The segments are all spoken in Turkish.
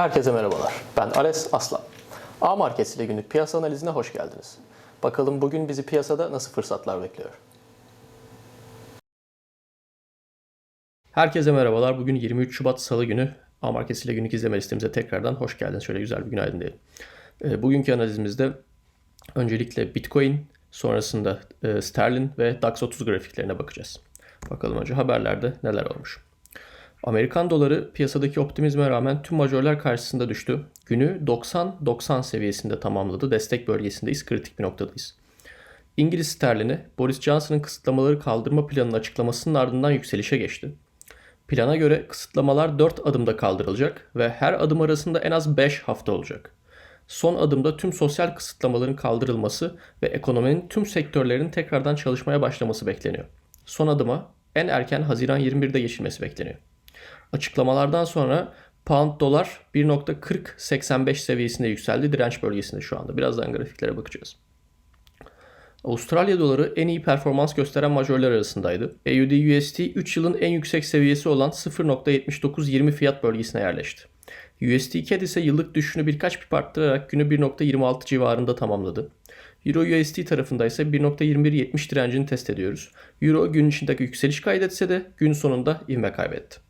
Herkese merhabalar. Ben Ales Aslan. A Markets ile günlük piyasa analizine hoş geldiniz. Bakalım bugün bizi piyasada nasıl fırsatlar bekliyor? Herkese merhabalar. Bugün 23 Şubat Salı günü. A Markets ile günlük izleme listemize tekrardan hoş geldiniz. Şöyle güzel bir günaydın diyelim. E, Bugünkü analizimizde öncelikle Bitcoin, sonrasında e, Sterlin ve DAX 30 grafiklerine bakacağız. Bakalım önce haberlerde neler olmuş. Amerikan doları piyasadaki optimizme rağmen tüm majörler karşısında düştü. Günü 90-90 seviyesinde tamamladı. Destek bölgesindeyiz, kritik bir noktadayız. İngiliz sterlini Boris Johnson'ın kısıtlamaları kaldırma planının açıklamasının ardından yükselişe geçti. Plana göre kısıtlamalar 4 adımda kaldırılacak ve her adım arasında en az 5 hafta olacak. Son adımda tüm sosyal kısıtlamaların kaldırılması ve ekonominin tüm sektörlerinin tekrardan çalışmaya başlaması bekleniyor. Son adıma en erken Haziran 21'de geçilmesi bekleniyor. Açıklamalardan sonra pound dolar 1.4085 seviyesinde yükseldi. Direnç bölgesinde şu anda. Birazdan grafiklere bakacağız. Avustralya doları en iyi performans gösteren majörler arasındaydı. AUD USD 3 yılın en yüksek seviyesi olan 0.7920 fiyat bölgesine yerleşti. USD CAD ise yıllık düşüşünü birkaç pip arttırarak günü 1.26 civarında tamamladı. Euro USD tarafında ise 1.2170 direncini test ediyoruz. Euro gün içindeki yükseliş kaydetse de gün sonunda ivme kaybetti.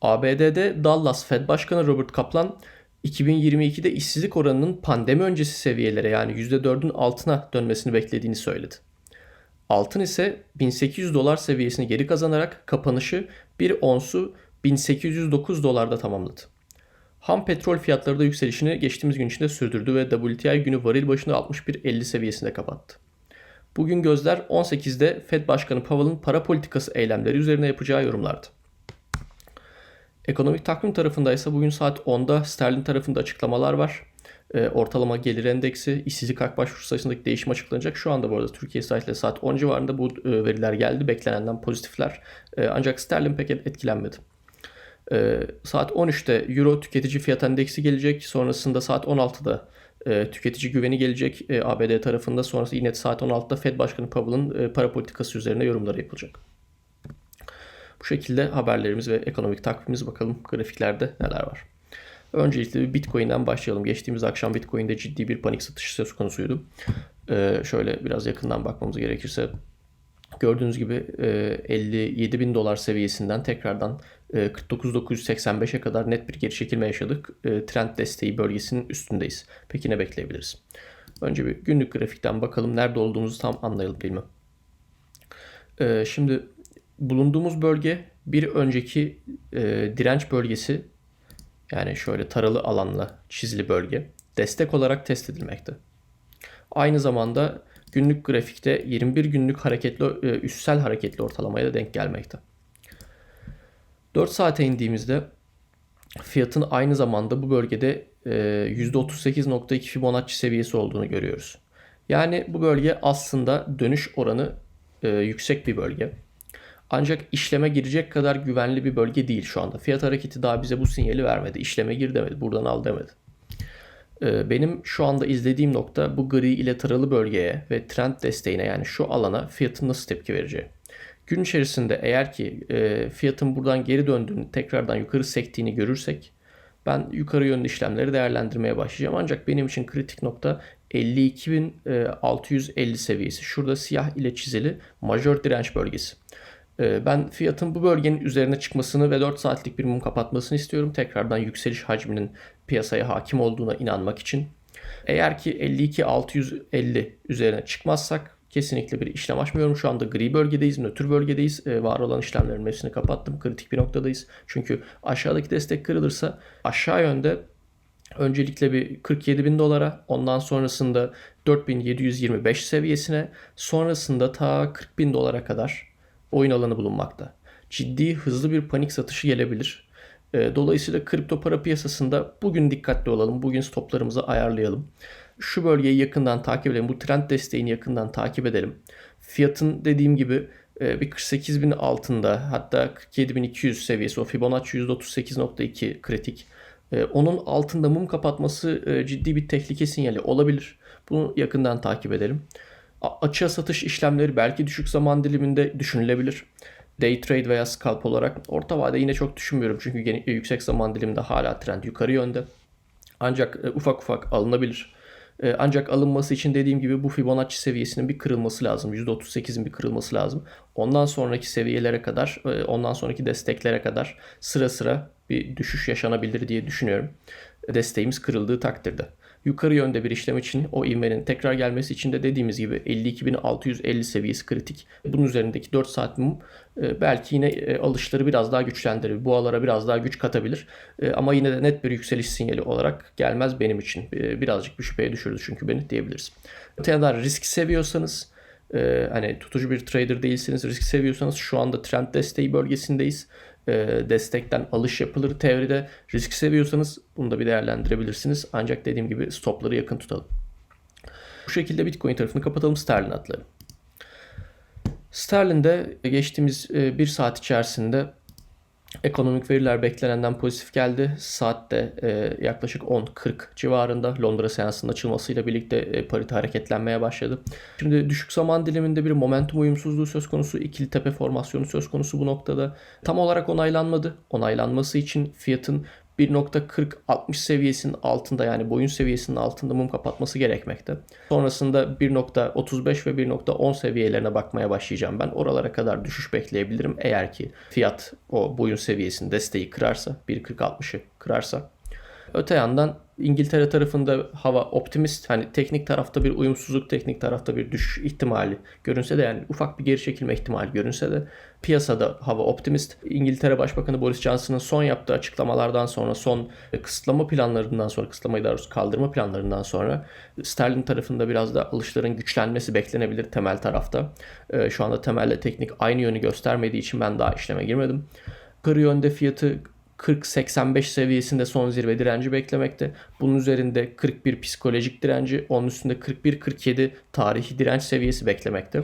ABD'de Dallas Fed Başkanı Robert Kaplan 2022'de işsizlik oranının pandemi öncesi seviyelere yani %4'ün altına dönmesini beklediğini söyledi. Altın ise 1800 dolar seviyesini geri kazanarak kapanışı bir onsu 1809 dolarda tamamladı. Ham petrol fiyatları da yükselişini geçtiğimiz gün içinde sürdürdü ve WTI günü varil başına 61.50 seviyesinde kapattı. Bugün gözler 18'de Fed Başkanı Powell'ın para politikası eylemleri üzerine yapacağı yorumlardı. Ekonomik takvim tarafında ise bugün saat 10'da sterlin tarafında açıklamalar var. E, ortalama gelir endeksi, işsizlik hak başvuru sayısındaki değişim açıklanacak. Şu anda bu arada Türkiye saatiyle saat 10 civarında bu e, veriler geldi. Beklenenden pozitifler. E, ancak sterlin pek etkilenmedi. E, saat 13'te Euro tüketici fiyat endeksi gelecek. Sonrasında saat 16'da e, tüketici güveni gelecek e, ABD tarafında. Sonrası yine saat 16'da Fed Başkanı Powell'ın e, para politikası üzerine yorumları yapılacak. Bu şekilde haberlerimiz ve ekonomik takvimimiz bakalım grafiklerde neler var. Öncelikle bir Bitcoin'den başlayalım. Geçtiğimiz akşam Bitcoin'de ciddi bir panik satışı söz konusuydu. Ee, şöyle biraz yakından bakmamız gerekirse gördüğünüz gibi e, 57 bin dolar seviyesinden tekrardan e, 49.985'e kadar net bir geri çekilme yaşadık. E, trend desteği bölgesinin üstündeyiz. Peki ne bekleyebiliriz? Önce bir günlük grafikten bakalım nerede olduğumuzu tam anlayalım değil? E, şimdi bulunduğumuz bölge bir önceki e, direnç bölgesi yani şöyle taralı alanla çizili bölge destek olarak test edilmekte. Aynı zamanda günlük grafikte 21 günlük hareketli e, üstsel hareketli ortalamaya da denk gelmekte. 4 saate indiğimizde fiyatın aynı zamanda bu bölgede e, %38.2 Fibonacci seviyesi olduğunu görüyoruz. Yani bu bölge aslında dönüş oranı e, yüksek bir bölge. Ancak işleme girecek kadar güvenli bir bölge değil şu anda. Fiyat hareketi daha bize bu sinyali vermedi. İşleme gir demedi. Buradan al demedi. Ee, benim şu anda izlediğim nokta bu gri ile taralı bölgeye ve trend desteğine yani şu alana fiyatın nasıl tepki vereceği. Gün içerisinde eğer ki e, fiyatın buradan geri döndüğünü, tekrardan yukarı sektiğini görürsek ben yukarı yönlü işlemleri değerlendirmeye başlayacağım. Ancak benim için kritik nokta 52.650 seviyesi. Şurada siyah ile çizili majör direnç bölgesi. Ee, ben fiyatın bu bölgenin üzerine çıkmasını ve 4 saatlik bir mum kapatmasını istiyorum. Tekrardan yükseliş hacminin piyasaya hakim olduğuna inanmak için. Eğer ki 52.650 üzerine çıkmazsak kesinlikle bir işlem açmıyorum. Şu anda gri bölgedeyiz, nötr bölgedeyiz. Ee, var olan işlemlerin hepsini kapattım. Kritik bir noktadayız. Çünkü aşağıdaki destek kırılırsa aşağı yönde öncelikle bir 47 bin dolara ondan sonrasında 4725 seviyesine sonrasında ta 40 bin dolara kadar oyun alanı bulunmakta. Ciddi hızlı bir panik satışı gelebilir. Ee, dolayısıyla kripto para piyasasında bugün dikkatli olalım. Bugün stoplarımızı ayarlayalım. Şu bölgeyi yakından takip edelim. Bu trend desteğini yakından takip edelim. Fiyatın dediğim gibi e, bir 48 bin altında hatta 47.200 seviyesi o Fibonacci %38.2 kritik. E, onun altında mum kapatması e, ciddi bir tehlike sinyali olabilir. Bunu yakından takip edelim açığa satış işlemleri belki düşük zaman diliminde düşünülebilir. day trade veya scalp olarak orta vade yine çok düşünmüyorum. Çünkü yüksek zaman diliminde hala trend yukarı yönde. Ancak e, ufak ufak alınabilir. E, ancak alınması için dediğim gibi bu Fibonacci seviyesinin bir kırılması lazım. %38'in bir kırılması lazım. Ondan sonraki seviyelere kadar, e, ondan sonraki desteklere kadar sıra sıra bir düşüş yaşanabilir diye düşünüyorum. Desteğimiz kırıldığı takdirde. Yukarı yönde bir işlem için o ivmenin tekrar gelmesi için de dediğimiz gibi 52.650 seviyesi kritik. Bunun üzerindeki 4 saat mum e, belki yine e, alışları biraz daha güçlendirir. Boğalara biraz daha güç katabilir. E, ama yine de net bir yükseliş sinyali olarak gelmez benim için. Birazcık bir şüpheye düşürdü çünkü beni diyebiliriz. Öte yandan risk seviyorsanız hani tutucu bir trader değilseniz risk seviyorsanız şu anda trend desteği bölgesindeyiz. Destekten alış yapılır teoride. Risk seviyorsanız bunu da bir değerlendirebilirsiniz. Ancak dediğim gibi stopları yakın tutalım. Bu şekilde Bitcoin tarafını kapatalım. Sterlin atlayalım. Sterlin'de geçtiğimiz e, bir saat içerisinde ekonomik veriler beklenenden pozitif geldi. Saatte e, yaklaşık 10.40 civarında Londra seansının açılmasıyla birlikte e, parite hareketlenmeye başladı. Şimdi düşük zaman diliminde bir momentum uyumsuzluğu söz konusu. ikili tepe formasyonu söz konusu bu noktada. Tam olarak onaylanmadı. Onaylanması için fiyatın 1.40-60 seviyesinin altında yani boyun seviyesinin altında mum kapatması gerekmekte. Sonrasında 1.35 ve 1.10 seviyelerine bakmaya başlayacağım ben. Oralara kadar düşüş bekleyebilirim eğer ki fiyat o boyun seviyesinin desteği kırarsa 1.40-60'ı kırarsa. Öte yandan İngiltere tarafında hava optimist. Hani teknik tarafta bir uyumsuzluk, teknik tarafta bir düşüş ihtimali görünse de yani ufak bir geri çekilme ihtimali görünse de piyasada hava optimist. İngiltere Başbakanı Boris Johnson'ın son yaptığı açıklamalardan sonra, son kısıtlama planlarından sonra, kısıtlamayı daha kaldırma planlarından sonra sterlin tarafında biraz da alışların güçlenmesi beklenebilir temel tarafta. Ee, şu anda temelle teknik aynı yönü göstermediği için ben daha işleme girmedim. Yukarı yönde fiyatı 40-85 seviyesinde son zirve direnci beklemekte. Bunun üzerinde 41 psikolojik direnci, onun üstünde 41-47 tarihi direnç seviyesi beklemekte.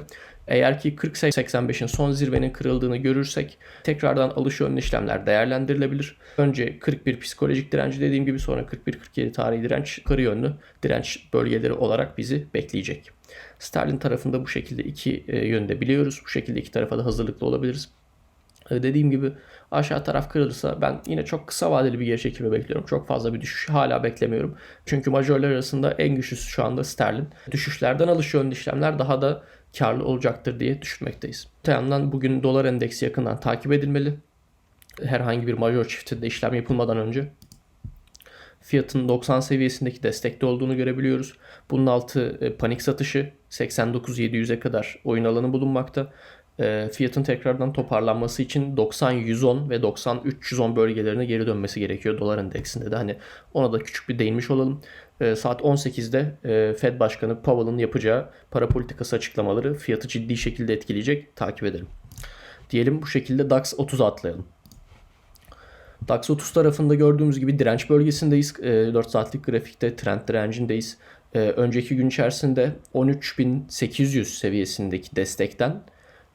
Eğer ki 40-85'in son zirvenin kırıldığını görürsek tekrardan alış yönlü işlemler değerlendirilebilir. Önce 41 psikolojik direnci dediğim gibi sonra 41-47 tarihi direnç yukarı yönlü direnç bölgeleri olarak bizi bekleyecek. Sterlin tarafında bu şekilde iki e, yönde biliyoruz. Bu şekilde iki tarafa da hazırlıklı olabiliriz. Dediğim gibi aşağı taraf kırılırsa ben yine çok kısa vadeli bir geri çekilme bekliyorum. Çok fazla bir düşüş hala beklemiyorum. Çünkü majörler arasında en güçlüsü şu anda sterlin. Düşüşlerden alış yönlü işlemler daha da karlı olacaktır diye düşünmekteyiz. Öte yandan bugün dolar endeksi yakından takip edilmeli. Herhangi bir majör çiftinde işlem yapılmadan önce fiyatın 90 seviyesindeki destekte olduğunu görebiliyoruz. Bunun altı e, panik satışı 89-700'e kadar oyun alanı bulunmakta e, fiyatın tekrardan toparlanması için 90-110 ve 90-310 bölgelerine geri dönmesi gerekiyor dolar endeksinde de. Hani ona da küçük bir değinmiş olalım. E, saat 18'de e, Fed Başkanı Powell'ın yapacağı para politikası açıklamaları fiyatı ciddi şekilde etkileyecek. Takip edelim. Diyelim bu şekilde DAX 30'a atlayalım. DAX 30 tarafında gördüğümüz gibi direnç bölgesindeyiz. E, 4 saatlik grafikte trend direncindeyiz. Önceki gün içerisinde 13.800 seviyesindeki destekten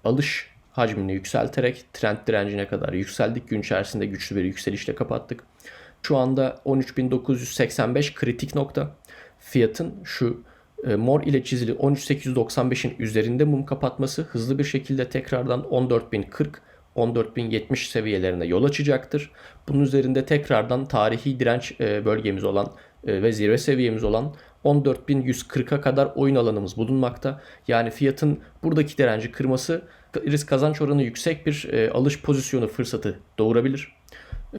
alış hacmini yükselterek trend direncine kadar yükseldik. Gün içerisinde güçlü bir yükselişle kapattık. Şu anda 13.985 kritik nokta. Fiyatın şu e, mor ile çizili 13.895'in üzerinde mum kapatması hızlı bir şekilde tekrardan 14.040 14.070 seviyelerine yol açacaktır. Bunun üzerinde tekrardan tarihi direnç e, bölgemiz olan e, ve zirve seviyemiz olan 14.140'a kadar oyun alanımız bulunmakta. Yani fiyatın buradaki direnci kırması risk kazanç oranı yüksek bir e, alış pozisyonu fırsatı doğurabilir.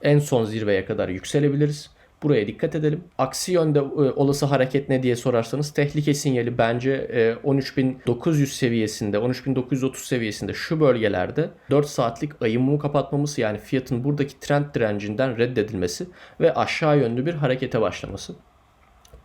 En son zirveye kadar yükselebiliriz. Buraya dikkat edelim. Aksi yönde e, olası hareket ne diye sorarsanız tehlike sinyali bence e, 13.900 seviyesinde, 13.930 seviyesinde şu bölgelerde 4 saatlik ayımımı kapatmamız yani fiyatın buradaki trend direncinden reddedilmesi ve aşağı yönlü bir harekete başlaması.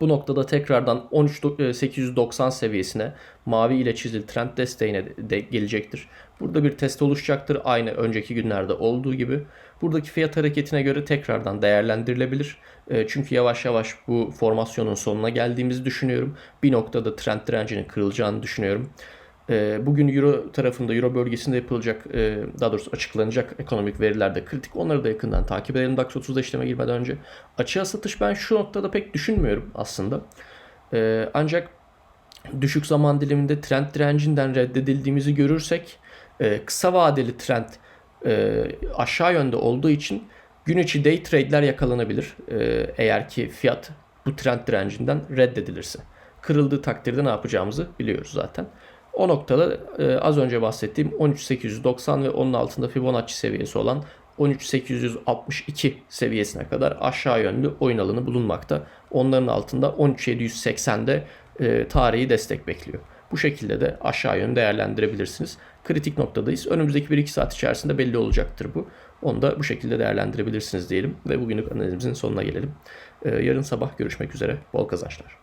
Bu noktada tekrardan 13890 seviyesine mavi ile çizili trend desteğine de gelecektir. Burada bir test oluşacaktır aynı önceki günlerde olduğu gibi. Buradaki fiyat hareketine göre tekrardan değerlendirilebilir. E, çünkü yavaş yavaş bu formasyonun sonuna geldiğimizi düşünüyorum. Bir noktada trend direncinin kırılacağını düşünüyorum. Ee, bugün Euro tarafında, Euro bölgesinde yapılacak, e, daha doğrusu açıklanacak ekonomik veriler de kritik. Onları da yakından takip edelim DAX 30'da işleme girmeden önce. Açığa satış ben şu noktada pek düşünmüyorum aslında. Ee, ancak düşük zaman diliminde trend direncinden reddedildiğimizi görürsek e, kısa vadeli trend e, aşağı yönde olduğu için gün içi day trade'ler yakalanabilir. Eğer ki fiyat bu trend direncinden reddedilirse. Kırıldığı takdirde ne yapacağımızı biliyoruz zaten. O noktada e, az önce bahsettiğim 13890 ve onun altında Fibonacci seviyesi olan 13862 seviyesine kadar aşağı yönlü oyun alanı bulunmakta. Onların altında 13780'de e, tarihi destek bekliyor. Bu şekilde de aşağı yönü değerlendirebilirsiniz. Kritik noktadayız. Önümüzdeki 1-2 saat içerisinde belli olacaktır bu. Onu da bu şekilde değerlendirebilirsiniz diyelim ve bugünlük analizimizin sonuna gelelim. E, yarın sabah görüşmek üzere. Bol kazançlar.